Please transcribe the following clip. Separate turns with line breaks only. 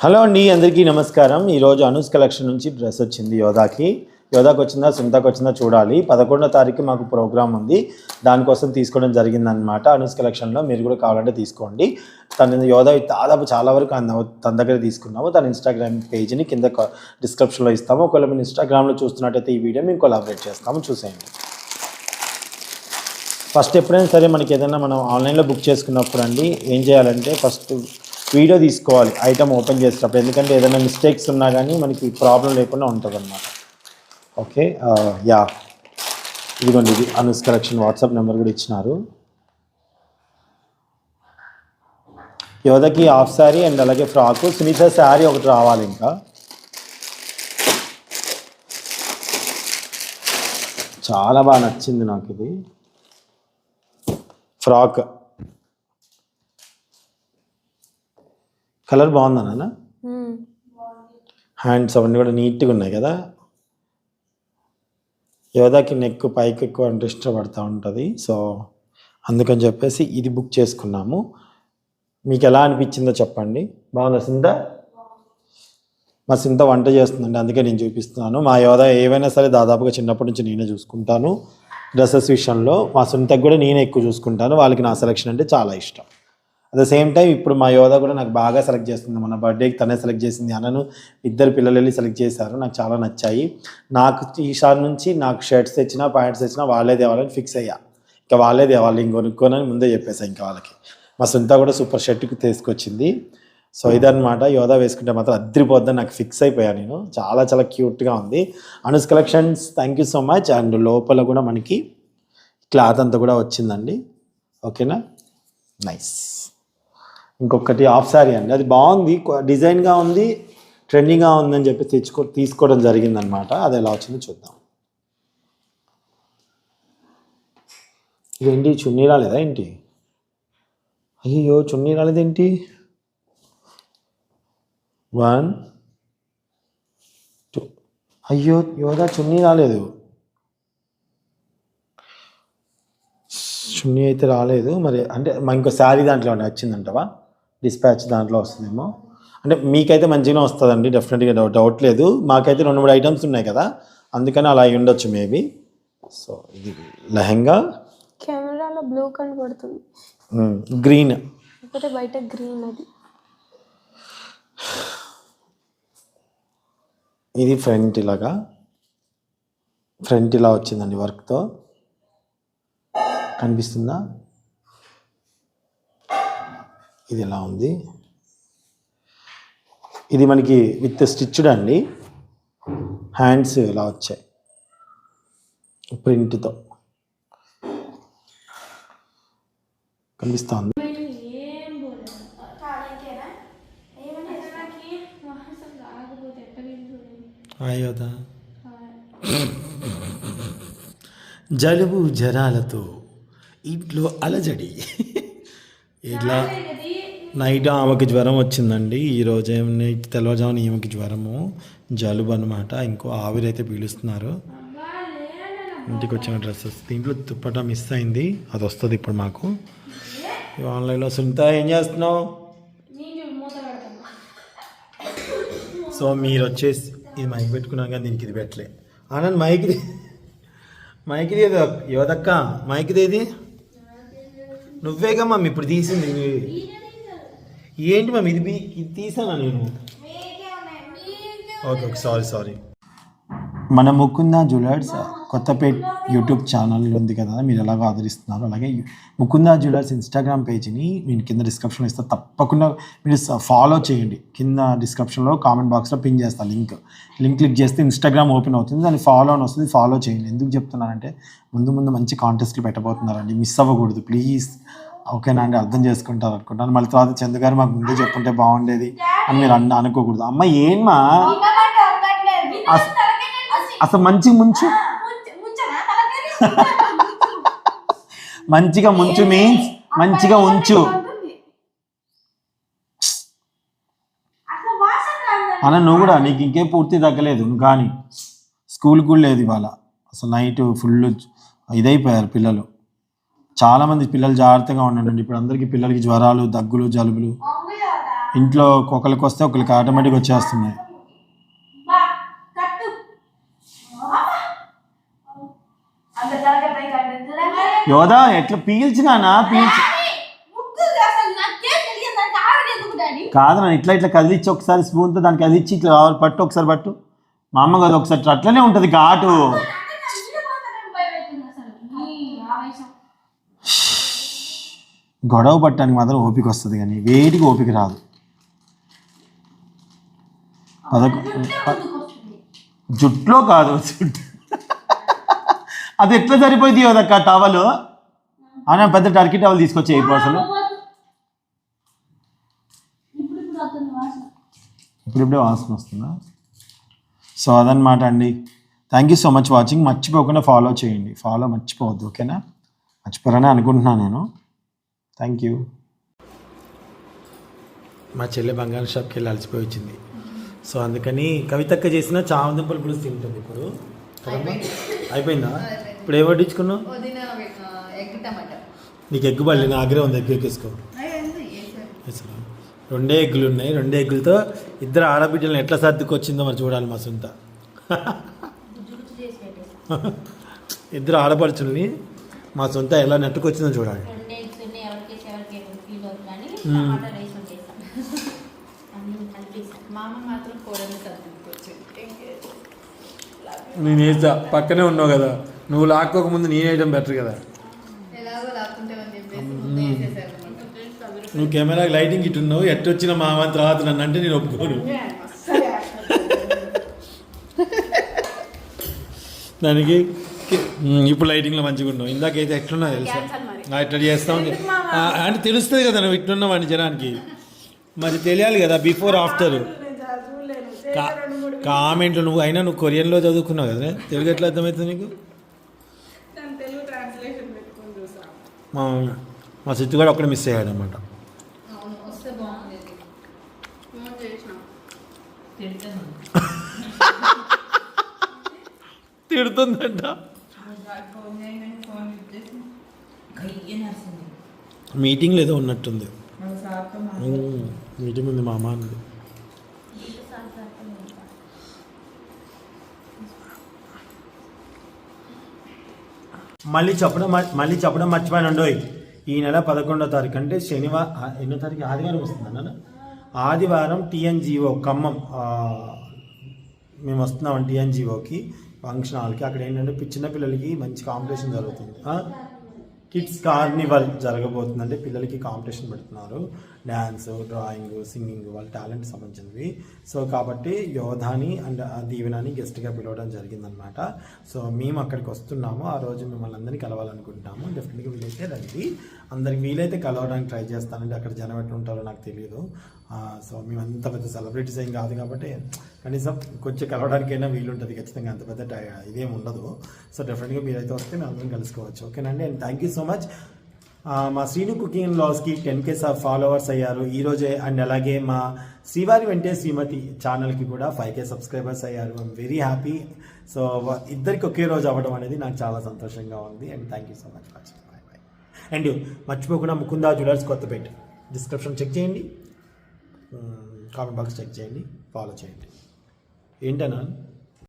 Hello అండి అందరికీ నమస్కారం. ఈరోజు అనూస్ కలెక్షన్ నుంచి డ్రెస్ వచ్చింది యోధాకి. యోధాకి వచ్చిందా సునీతకి వచ్చిందా చూడాలి. పదకొండో తారీఖు మాకు ప్రోగ్రామ్ ఉంది. దానికోసం తీసుకోవడం జరిగిందనమాట అనూస్ కలెక్షన్లో మీరు కూడా కావాలంటే తీసుకోండి. తన యోధా దాదాపు చాలా వరకు అన్న- తన దగ్గర తీసుకున్నాము. తన ఇన్స్టాగ్రామ్ పేజ్ని కింద డిస్క్రిప్షన్లో ఇస్తాము. ఒకవేళ మీరు ఇన్స్టాగ్రామ్లో చూస్తున్నట్టయితే ఈ వీడియో మేము కొలాబరేట్ చేస్తాము. చూసేయండి. ఫస్ట్ ఎప్పుడైనా సరే మనకి ఏదైనా మనం ఆన్లైన్లో బుక్ చేసుకున్నప్పుడు అండి ఏం చేయాలంటే ఫస్ట్ వీడియో తీసుకోవాలి ఐటమ్ ఓపెన్ చేసేటప్పుడు. ఎందుకంటే ఏదైనా మిస్టేక్స్ ఉన్నా కానీ మనకి ప్రాబ్లం లేకుండా ఉంటుంది అనమాట ఓకే యా uh, ఇదిగోండి ఇది అనుస్ కలెక్షన్ వాట్సాప్ నెంబర్ కూడా ఇచ్చినారు. యోధకి హాఫ్ శారీ అండ్ అలాగే ఫ్రాకు సునీత శారీ ఒకటి రావాలి ఇంకా. చాలా బాగా నచ్చింది నాకు ఇది ఫ్రాక్ కలర్ బాగుందా నాన్న హ్యాండ్స్ అవన్నీ కూడా నీట్గా ఉన్నాయి కదా? యోధాకి నెక్ పైకి ఎక్కువ అంటే ఇష్టపడతా ఉంటుంది. సో అందుకని చెప్పేసి ఇది బుక్ చేసుకున్నాము. మీకు ఎలా అనిపించిందో చెప్పండి. బాగుందా సింత? మా సింత వంట చేస్తుందండి అందుకే నేను చూపిస్తున్నాను. మా యోధ ఏవైనా సరే దాదాపుగా చిన్నప్పటి నుంచి నేనే చూసుకుంటాను. డ్రెస్సెస్ విషయంలో మా సొంతకు కూడా నేనే ఎక్కువ చూసుకుంటాను. వాళ్ళకి నా సెలెక్షన్ అంటే చాలా ఇష్టం. అట్ ద సేమ్ టైం ఇప్పుడు మా యోధ కూడా నాకు బాగా సెలెక్ట్ చేస్తుంది. మన బర్త్డేకి తనే సెలెక్ట్ చేసింది. అనను ఇద్దరు పిల్లలు వెళ్ళి సెలెక్ట్ చేశారు. నాకు చాలా నచ్చాయి. నాకు ఈసారి నుంచి నాకు షర్ట్స్ తెచ్చినా ప్యాంట్స్ తెచ్చినా వాళ్ళే తేవాలని ఫిక్స్ అయ్యా. ఇంకా వాళ్ళే తేవాలి. ఇంకొనుక్కోనని ముందే చెప్పేసా ఇంకా వాళ్ళకి. మా సొంత కూడా సూపర్ షర్ట్కి తీసుకొచ్చింది. సో ఇదన్నమాట. యోధా వేసుకుంటే మాత్రం అద్దరిపోద్దని నాకు ఫిక్స్ అయిపోయా నేను. చాలా చాలా క్యూట్గా ఉంది. Anu's collections thank you so much and లోపల కూడా మనకి క్లాత్ అంతా కూడా వచ్చిందండి. ఓకేనా నైస్ ఇంకొకటి హాఫ్ శారీ అండి. అది బాగుంది. డిజైన్గా ఉంది ట్రెండింగ్గా ఉందని చెప్పి తెచ్చుకో తీసుకోవడం జరిగిందనమాట అది ఎలా వచ్చిందో చూద్దాం. ఇదేంటి? చున్నీ రాలేదా ఏంటి? అయ్యో చున్నీ రాలేదేంటి వన్ టూ. అయ్యో యోదా చున్నీ రాలేదు చున్నీ అయితే రాలేదు. మరి అంటే మా ఇంకో శారీ దాంట్లో వచ్చిందంటవా? డిస్పాచ్ దాంట్లో వస్తుందేమో. అంటే మీకైతే మంచిగానే వస్తుందండి డెఫినెట్గా డౌట్ డౌట్ లేదు. మాకైతే రెండు మూడు ఐటమ్స్ ఉన్నాయి కదా అందుకని అలా అయి ఉండొచ్చు మేబీ సో ఇది లెహంగా.
కెమెరాలో బ్లూ కనబడుతుంది
గ్రీన్.
కాకపోతే బయట గ్రీన్ అది.
ఇది ఫ్రంట్ ఇలాగా. ఫ్రంట్ ఇలా వచ్చిందండి వర్క్తో కనిపిస్తుందా? ఇది ఎలా ఉంది? ఇది మనకి విత్ స్టిచ్డ్ అండి. హ్యాండ్స్ ఇలా వచ్చాయి? ప్రింట్తో కనిపిస్తుంది? అయోదా జలుబు జ్వరాలతో ఇంట్లో అలజడి. ఇట్లా నైట్ ఆమెకి జ్వరం వచ్చిందండి. ఈరోజు ఏమి తెల్లవారుజామున ఈమెకి జ్వరము జలుబు అనమాట ఇంకో ఆవిరైతే పీలుస్తున్నారు. ఇంటికి వచ్చిన డ్రెస్సెస్. దీంట్లో దుప్పట మిస్ అయింది. అది వస్తుంది ఇప్పుడు మాకు. ఆన్లైన్లో సునీత ఏం చేస్తున్నావు? సో మీరు వచ్చేసి ఇది మైక్ పెట్టుకున్నాం కానీ దీనికి ఇది పెట్టలే. ఆనంద్ మైక్ మైక్ది ఏదో యువదక్క మైక్ది ఏది? నువ్వేగా మమ్మీ ఇప్పుడు తీసింది ఏంటి మమ్మీ ఇది బీ- ఇది తీసానా నేను? Okay okay sorry sorry. మన Mukunda jewellers Kothapet YouTube channel ఉంది కదా మీరు ఎలాగో ఆదరిస్తున్నారు. అలాగే ముకుంద జ్యువెలర్స్ ఇన్స్టాగ్రామ్ పేజ్ని నేను కింద డిస్క్రిప్షన్లో ఇస్తాను తప్పకుండా మీరు ఫాలో చేయండి. కింద డిస్క్రిప్షన్లో కామెంట్ బాక్స్లో పిన్ చేస్తాను లింక్. లింక్ క్లిక్ చేస్తే ఇన్స్టాగ్రామ్ ఓపెన్ అవుతుంది దాన్ని ఫాలో అని వస్తుంది ఫాలో చేయండి. ఎందుకు చెప్తున్నానంటే ముందు ముందు మంచి కాంటెస్ట్లు పెట్టబోతున్నారండి. మిస్ అవ్వకూడదు. ప్లీజ్ ఓకేనా అండి అర్థం చేసుకుంటారు అనుకుంటాను. మళ్ళీ తర్వాత చందు గారు మాకు ముందే చెప్పుంటే బాగుండేది అని మీరు అన్న అనుకోకూడదు. అమ్మ ఏమా? అసలు మంచి ముంచు. మంచిగా ముంచు మీన్స్ మంచిగా ఉంచు. అన్న నువ్వు కూడా నీకు ఇంకే పూర్తి తగ్గలేదు కానీ. స్కూల్ కూడా లేదు ఇవాళ. అసలు నైట్ ఫుల్ ఇదైపోయారు పిల్లలు. చాలా మంది పిల్లలు జాగ్రత్తగా ఉండండి. ఇప్పుడు అందరికీ పిల్లలకి జ్వరాలు దగ్గులు జలుబులు. ఇంట్లో ఒకరికి వస్తే ఒకరికి ఆటోమేటిక్ వచ్చేస్తున్నాయి. యోదా ఎట్లా పీల్చినానా పీల్చి కాదు నన్ను ఇట్లా ఇట్లా కదిలిచ్చి ఒకసారి స్పూన్తో దానికి కదిలిచ్చి ఇట్లా కావాలి పట్టు ఒకసారి పట్టు. మా అమ్మ కదా ఒకసారి అట్లనే ఉంటుంది ఘాటు. గొడవ పట్టడానికి మాత్రం ఓపిక వస్తుంది కానీ వేటికి ఓపిక రాదు. పదకొ జుట్లో కాదు జుట్టు అది ఎట్లా సరిపోయింది కదక్క టవల్ ఆయన పెద్ద టర్కీ టవల్ తీసుకొచ్చి ఏ అసలు? ఇప్పుడిప్పుడే వాసన వస్తుందా? సో అదనమాట అండి. Thank you so much watching మర్చిపోకుండా ఫాలో చేయండి. ఫాలో మర్చిపోవద్దు ఓకేనా? మర్చిపోరని అనుకుంటున్నాను నేను. థ్యాంక్ యూ మా చెల్లె బంగారం షాప్కి వెళ్ళి అలసిపోయి వచ్చింది. సో అందుకని కవితక్క చేసిన చామదుంపల పులుసు తింటుంది ఇప్పుడు? అయిపోయిందా? ఇప్పుడు ఏ
టమాటా.
నీకు ఎగ్గు పల్లి నా దగ్గరే ఉంది ఎగ్గు ఎక్కేసుకో? రెండే ఎగ్గులు ఉన్నాయి రెండే ఎగ్గులతో ఇద్దరు ఆడబిడ్డలను ఎట్లా సర్దుకొచ్చిందో మరి చూడాలి మా సొంత. ఇద్దరు ఆడపడుచుల్ని మా సొంత ఎలా నెట్టుకొచ్చిందో చూడాలి
రెండు ఎగ్స్ ఉన్నాయి ఎవరికి ఎవరికి ఎవరికి ఫీల్ అవుతుంది కానీ
మ్మ్.
టమాటా రైస్ వండేసాం అన్నీ కలిపేసాం
మా అమ్మ మాత్రం కూరని సర్దుకొచ్చింది
నేను వేస్తా పక్కనే ఉన్నావు కదా. నువ్వు లాక్కోక ముందు నేను వేయడం బెటర్ కదా. నువ్వు కెమెరా లైటింగ్ ఇటు ఉన్నావు. ఎట్టు వచ్చిన మా అమ్మ తర్వాత నన్ను అంటే నేను ఒప్పుకోను. దానికి ఇప్పుడు లైటింగ్లో మంచిగా ఉన్నావు ఇందాకైతే ఎట్లున్నా తెలుసా? ఇట్లా చేస్తా అంటే తెలుస్తుంది కదా నువ్వు ఇట్లున్నావు అని జనానికి. మరి తెలియాలి కదా బిఫోర్ ఆఫ్టర్ కామెంట్లు నువ్వు అయినా నువ్వు కొరియన్లో చదువుకున్నావు కదా తెలుగు ఎట్లా అర్థమవుతుంది నీకు? మా మా సిద్ధు కూడా ఒక్కడ మిస్ అయ్యాడు అనమాట
అవును వస్తే బాగుండేది ఫోన్ చేసినాం.
తిడుతుందంట. మీటింగ్లో ఏదో ఉన్నట్టుంది. మీటింగ్ ఉంది మా అమ్మ అంది. మళ్ళీ చెప్పడం మళ్ళీ చెప్పడం మర్చిపోయాను ఈ నెల పదకొండో తారీఖు అంటే శనివారం ఎన్నో తారీఖు? ఆదివారం వస్తుంది అన్న ఆదివారం టీఎన్జిఓ ఖమ్మం మేము వస్తున్నాం టీఎన్జిఓకి ఫంక్షన్ హాల్కి. అక్కడ ఏంటంటే పి- చిన్న పిల్లలకి మంచి కాంపిటీషన్ జరుగుతుంది? కిడ్స్ కార్నివల్ జరగబోతుందండి. పిల్లలకి కాంపిటీషన్ పెడుతున్నారు. డ్యాన్స్ డ్రాయింగ్ సింగింగ్ వాళ్ళ టాలెంట్ సంబంధించినవి. సో కాబట్టి యోధాని అండ్ దీవెనాని గెస్ట్గా పిలవడం జరిగిందనమాట సో మేము అక్కడికి వస్తున్నాము. ఆ రోజు మిమ్మల్ని అందరినీ కలవాలనుకుంటున్నాము డెఫినెట్గా వీలైతే రండి. అందరికి వీలైతే కలవడానికి ట్రై చేస్తానండి. అక్కడ జనం ఎట్లా ఉంటారో నాకు తెలియదు సో మేము అంత పెద్ద సెలబ్రిటీస్ ఏం కాదు కాబట్టి కనీసం కొంచెం కలవడానికైనా వీలు ఉంటుంది ఖచ్చితంగా అంత పెద్ద టై- ఇదేం ఉండదు. సో డెఫినెట్గా మీరైతే వస్తే మేము అందరం కలుసుకోవచ్చు. ఓకేనండి? And thank you so much మా శ్రీను కుకింగ్ లాస్కి టెన్ కేస్ ఆఫ్ ఫాలోవర్స్ అయ్యారు. ఈరోజే అండ్ అలాగే మా శ్రీవారి వెంటే శ్రీమతి ఛానల్కి కూడా ఫైవ్ కే సబ్స్క్రైబర్స్ అయ్యారు. ఐమ్ వెరీ హ్యాపీ సో ఇద్దరికి ఒకే రోజు అవ్వడం అనేది నాకు చాలా సంతోషంగా ఉంది. And thank you so much watching bye bye and మర్చిపోకుండా Mukunda jewellers Kothapeta description check చేయండి. కామెంట్ బాక్స్ చెక్ చేయండి. ఫాలో చేయండి. ఏంటన్నా?